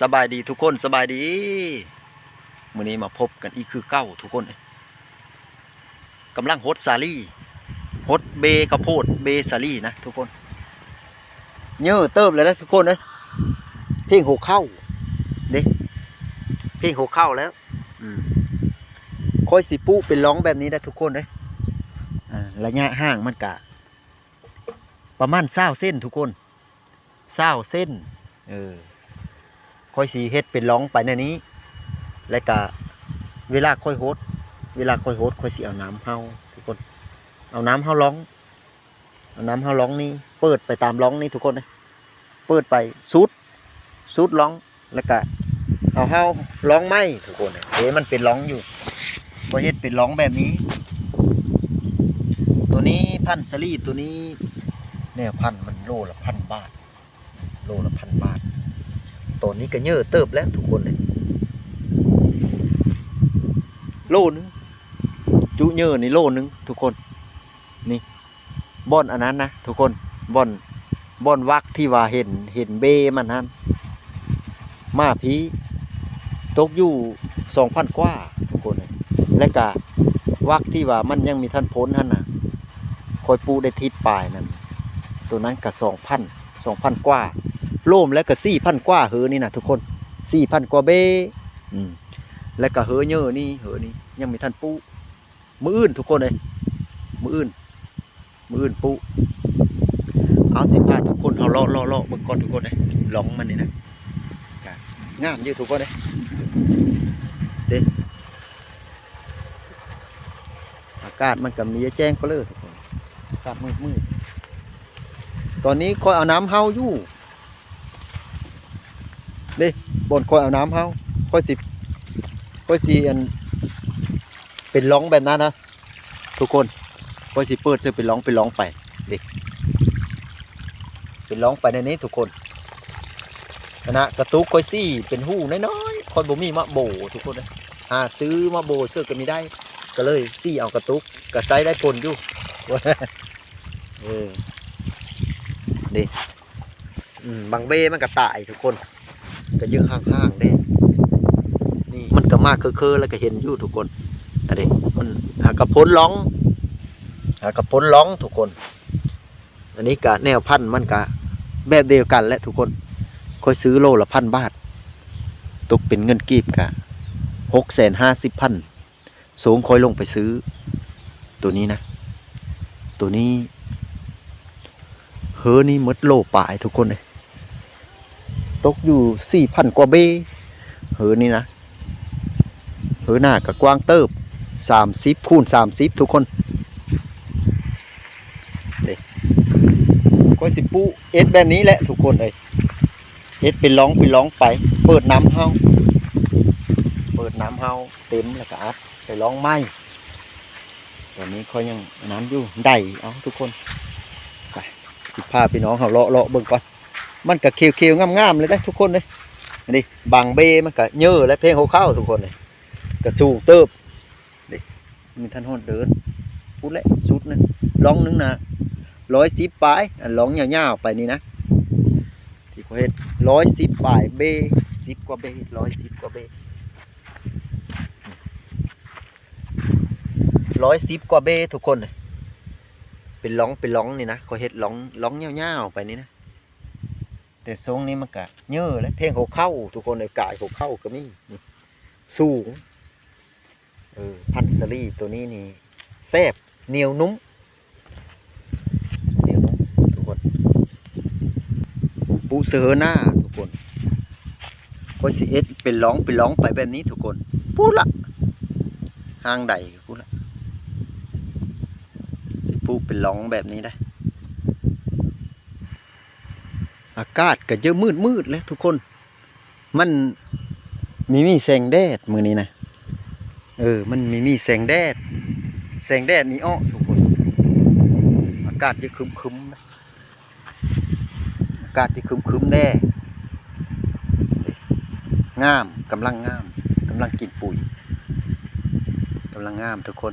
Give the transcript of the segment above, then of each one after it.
สบายดีทุกคนสบายดีมื้อนี้มาพบกันอีกคือเก้าทุกคนกำลังฮดสาลี่ฮดเบข้าวโพดเบสาลี่นะทุกคนเยอะเติบเลยนะทุกคนเอ้ยเพลงหกเข้าเด้เพลงหกเข้าแล้วคอยสิปุเป็นร้องแบบนี้นะทุกคนเอ้ยระยะห่างมันกะ ประมาณเศร้าเส้นทุกคนเศร้าเส้น เออ ค่อยสีเฮ็ดเป็นร้องไปในนี้ แล้วก็เวลาค่อยโฮดเวลาค่อยโฮดค่อยสิเอาน้ำเฮาทุกคน เอาน้ำเฮาร้อง เอาน้ำเฮาร้องนี่เปิดไปตามร้องนี่ทุกคนเลยเปิดไปสุดสุดร้องแล้วก็เอาเฮาร้องไม้ทุกคนเลยเอ๊มันเป็นร้องอยู่ค่อเฮ็ดเป็นร้องแบบนี้ ตัวนี้พันสลีตัวนี้เนี่ยพันมันโลละพันบาท โลละพันบาท อนนี้ก็เยอะเติบแล้วทุกคนเลยโลนึงจุเยอะนี่โลนึงทุกคนนี่บ่อนอันนั้นนะทุกคนบ่อนบ่อนวักที่ว่าเห็นเห็นเบมันนั้นมาพีตกอยู่สองพันกว่าทุกคนเลยและก็วักที่ว่ามันยังมีท่านพ้นท่านน่ะคอยปูได้ทิศปลายนั่นตัวนั้นก็สองพันสองพันกว่า โล่มแล้วก็สี่พันกว่าเฮือนี่นะทุกคนสี่พันกว่าเบอืมแล้วก็เฮือเยอะนี่เฮือนี่ยังมีท่านปูมืออื่นทุกคนเลยมืออื่นมืออื่นปูเอาสิพาทุกคนเอาเลาะเลาะเลาะเบิ่งก่อนทุกคนเลยลองมันนี่นะจ้ะงามอยู่ทุกคนเลยเด้อากาศมันก็มีแจ้งก็เลยทุกคนอากาศมืดมืดตอนนี้คอยเอาน้ำเฮาอยู่ บนคอยเอาน้ำเฮาคอยสิคอยสิอันเป็นร้องแบบนั้นนะทุกคนคอยสิเปิดเสื้อเป็นร้องเป็นร้องไปเด็กเป็นร้องไปในนี้ทุกคนนะกระตุกคอยซี่เป็นหู้น้อยๆคอยบ่มีมะโบทุกคนนะหาซื้อมะโบเสื้อก็มีได้ ก็เลยซี่เอากระตุกกระไซได้ผลอยู่เออนี่อืมบางเบ้มันก็ตายทุกคน ก็เยอะห่างๆเด้นี่มันก็มากเคอๆแล้วก็เห็นอยู่ทุกคนอันนี้มันหากระพ้นร้อง หากระพ้นร้องทุกคน อันนี้ก็แนวพันธุ์มันก็แบบเดียวกันแหละทุกคนค่อยซื้อโลละพันบาทตกเป็นเงินกีบกะหกแสนห้าสิบพันสูงค่อยลงไปซื้อ ตัวนี้นะ ตัวนี้เฮอนี่หมดโลป่ายทุกคนเลย ตกอยู่สี่พันกว่าเบเหือนี่นะเหือหน้ากับกว้างเติบสามสิบคูณสามสิบทุกคนเด็ก็สิปูเอ็ดแบบนี้แหละทุกคนเลยเอ็ดเป็นร้องเป็นร้องไป เปิดน้ำเฮาเปิดน้ำเฮาเต็มแล้วก็อัดไปร้องไม้ตอนนี้เขายังน้ำอยู่ได้เอาทุกคนไปสิพาพี่น้องเขาเลาะเลาะเบิ่งก่อน มันก็เขียวๆงามๆเลยนะทุกคนเลยนี่บางเบมันก็เยอะและเพลงเขาเข้าทุกคนเลยก็สูงเติบนี่มีท่านหอดเดินพูดแหละสุดนะร้องนึงนะร้อยสิบปลายอันร้องยาวๆไปนี่นะที่เขาเห็นร้อยสิบปลายเบสิบกว่าเบร้อยสิบกว่าเบร้อยสิบกว่าเบทุกคนเลยเป็นร้องเป็นร้องนี่นะเขาเห็นร้องร้องยาวๆไปนี่นะ แต่ทรงนี้มันก็เยอะเลยเพลงหัวเข้า ทุกคนเลยกายหัวเข้าก็มีนี่สูงเออพันสลีตัวนี้นี่แซ่บเหนียวนุ่มเหนียวนุ่มทุกคน ปูเสือหน้าทุกคนก็สิเอ็ดเป็นร้องเป็นร้องไปแบบนี้ทุกคนพูดละห้างใดพูดละสิปูเป็นร้องแบบนี้ได้ อากาศก็เยอะมืดมืดๆเลยทุกคน มันมีมีแสงแดดมือนี้นะเออ มันมีมีแสงแดด แสงแดดมีอ้อทุกคน อากาศจะคึมคึมๆนะอากาศจะคึมคึมๆแน่งามกำลังงามกำลังกินปุ๋ยกำลังงามทุกคน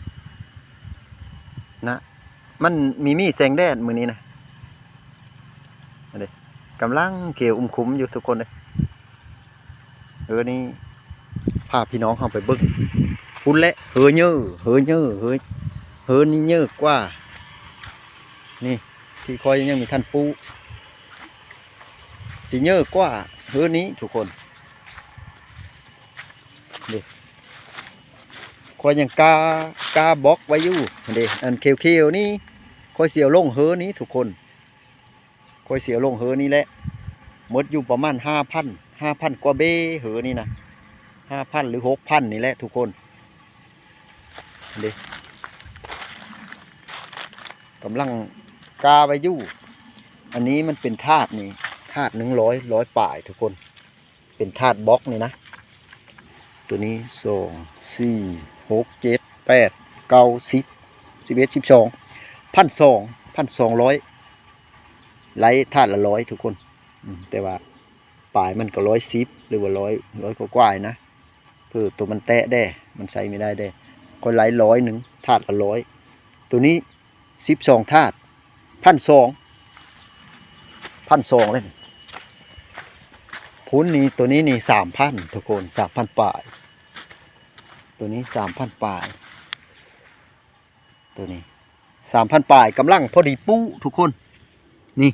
นะ มันมีมีแสงแดดมือนี้นะ กำลังเขียวอุ้มคุ้มอยู่ทุกคนเลยเอนี้พาพี่น้องเขาไปบิ่งพุ่นและเฮือเยอเฮือเยอเฮือเฮอนี่เยอะกว่า นี่ที่คอยยังมีท่านปูสีเยอะกว่าเฮือนี้ทุกคนเด็คอยยังกากาบล็อกไว้อยู่เด็อันเขียวๆนี่คอยเสียวลงเฮือนี้ทุกคน อยเสียลงเฮอนี้แหละหมดอยู่ประมาณห้าพันห้าพันกว่าเบ้เหอนี่นะห้าพันหรือหกพันนี่แหละทุกคนเด็กำลังกาไปอยู่ อันนี้มันเป็นธาตุนี่ธาตุหนึ่งร้อยร้อยป่ายทุกคน เป็นธาตุบล็อกนี่นะ ตัวนี้สองสี่หกเจ็ดแปดเก้าสิบสิบเอ็ดสิบสองพันสองพันสองร้อย ไล่ธาตุละร้อยทุกคนอืมแต่ว่าปลายมันก็ร้อยสิบหรือว่าร้อยร้อยกว่าๆนะเพื่อตัวมันแตะได้มันใส่ไม่ได้ได้ก็ไหลร้อยหนึ่งถาดละร้อยตัวนี้สิบสองถาดพันสองพันสองเลยพุ้นนี้ตัวนี้นี่สามพันทุกคนสามพันปลาย ตัวนี้สามพันปลาย ตัวนี้สามพันปลายกำลังพอดีปู้ทุกคน นี่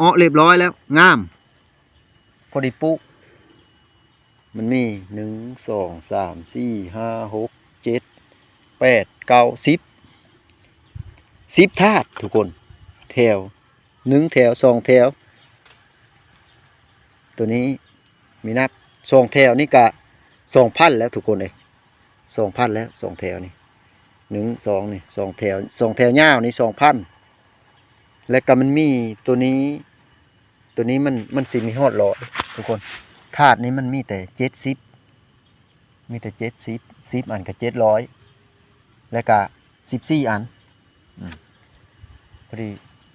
อ๋อเรียบร้อยแล้วงามพอดีปุ๊มันมีหนึ่งสองสามสี่ห้าหกเจ็ดแปดเก้าสิบสิบธาตุทุกคน แถวหนึ่งแถวสองแถว ตัวนี้มีนับสองแถวนี่กะสองพันแล้วทุกคนเลยสองพันแล้วสองแถวนี่หนึ่งสองนี่สองแถวสองแถวยาวนี่สองพัน และก็มันมีตัวนี้ ตัวนี้มันมันสิมีฮอดร้อยทุกคนถาดนี้มันมีแต่เจ็ดสิบมีแต่เจ็ดสิบสิบอันกับเจ็ดร้อยแล้วก็สิบสี่อันพอดี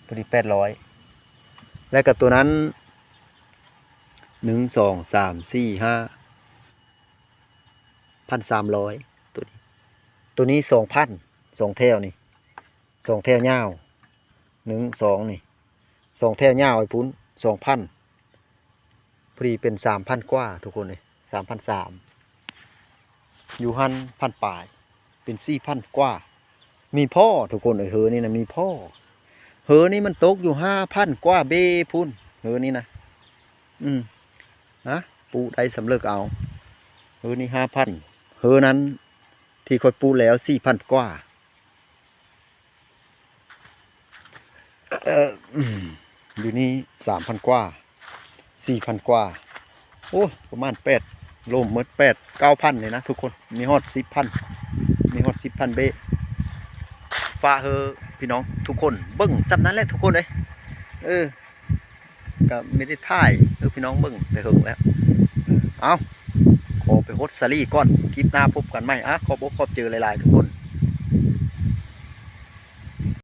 พอดีแปดร้อยแล้วก็ตัวนั้นหนึ่งสองสามสี่ห้าพันสามร้อยตัวนี้ ตัวนี้สองพันสองแถวนี่สองแถวยาว หนึ่งสองนี่สองแถวยาไอ้พุ้นสองพันพอดีเป็นสามพันกว่า ทุกคนเลยสามพันสามอยู่หันพันปลาย เป็นสี่พันกว่า มีพ่อทุกคนเอ้ยเฮอนี่นะมีพ่อเฮอนี่มันตกอยู่ห้าพันกว่าเบพุ้นเฮอนี่นะอืมนะปูได้สำเร็จเอาเฮอนี่ห้าพันเฮอนั้นที่คอยปูแล้วสี่พันกว่า เอออยู่นี่สามพันกว่าสี่พันกว่า โอ้ประมาณแปดโลมเมดแปดเก้าพันเลยนะทุกคน มีฮอดสิบพันมีฮอดสิบพันเบะฟ้าเฮอพี่น้องทุกคน เบิ้งซ้ำนั้นแหละทุกคนเลยเออก็ไม่ได้ถ่ายเออพี่น้องเบิ้งไปเฮิงแล้ว เอาขอไปโฮสซารี่ก่อน คลิปหน้าพบกันไหมอะขอบอกขอบเจอหลายๆทุกคน